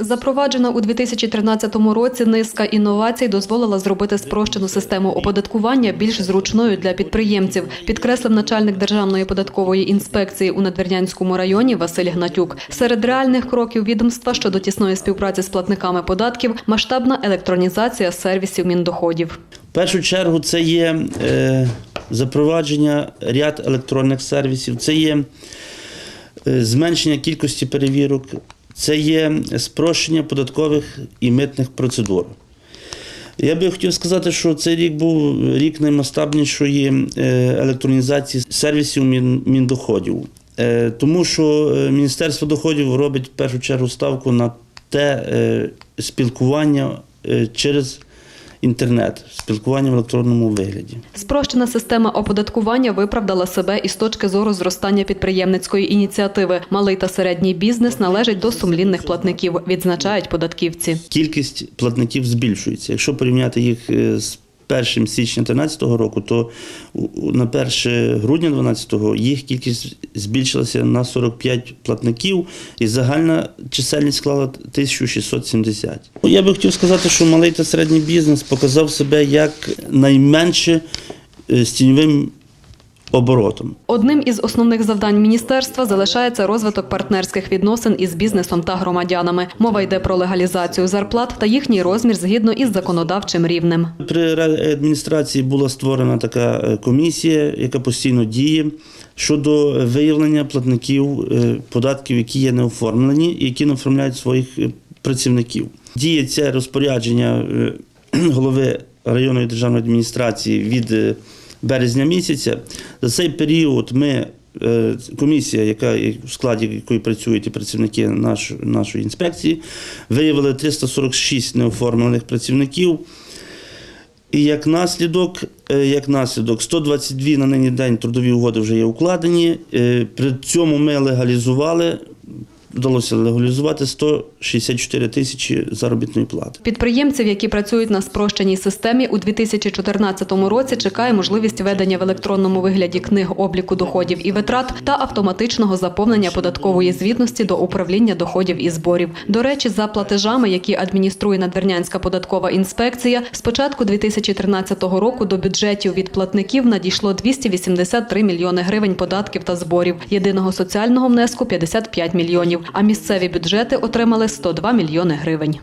Запроваджена у 2013 році низка інновацій дозволила зробити спрощену систему оподаткування більш зручною для підприємців, підкреслив начальник Державної податкової інспекції у Надвірнянському районі Василь Гнатюк. Серед реальних кроків відомства щодо тісної співпраці з платниками податків масштабна електронізація сервісів міндоходів. В першу чергу це є е, запровадження ряд електронних сервісів, це є е, зменшення кількості перевірок, це є спрощення податкових і митних процедур. Я би хотів сказати, що цей рік був рік наймасштабнішої е, електронізації сервісів міндоходів. Е, Тому що е, Міністерство доходів робить в першу чергу ставку на те спілкування через інтернет, спілкування в електронному вигляді. Спрощена система оподаткування виправдала себе із точки зору зростання підприємницької ініціативи. Малий та середній бізнес належить до сумлінних платників, відзначають податківці. Кількість платників збільшується. Якщо порівняти їх е, з 1 січня 2013 року, то на 1 грудня 2012 їх кількість збільшилася на 45 платників, і загальна чисельність склала 1670. Я би хотів сказати, що малий та середній бізнес показав себе як найменше е, з тіньовим оборотом. Одним із основних завдань міністерства залишається розвиток партнерських відносин із бізнесом та громадянами. Мова йде про легалізацію зарплат та їхній розмір згідно із законодавчим рівнем. При адміністрації була створена така е, комісія, яка постійно діє щодо виявлення платників е, податків, які є неоформлені і які не оформляють своїх е, працівників. Діє це розпорядження голови районної державної адміністрації від березня місяця. За цей період ми. е, Комісія, яка в складі якої працюють і працівники наш, нашої інспекції, виявили 346 неоформлених працівників. І як наслідок, е, як наслідок, 122 на нині день трудові угоди вже є укладені. Е, При цьому ми легалізували, вдалося легалізувати 164 тисячі заробітної плати. Підприємців, які працюють на спрощеній системі, у 2014 році чекає можливість ведення в електронному вигляді книг обліку доходів і витрат та автоматичного заповнення податкової звітності до управління доходів і зборів. До речі, за платежами, які адмініструє Надвірнянська податкова інспекція, з початку 2013 року до бюджетів від платників надійшло 283 мільйони гривень податків та зборів. Єдиного соціального внеску 55 мільйонів. А місцеві бюджети отримали 102 мільйони гривень.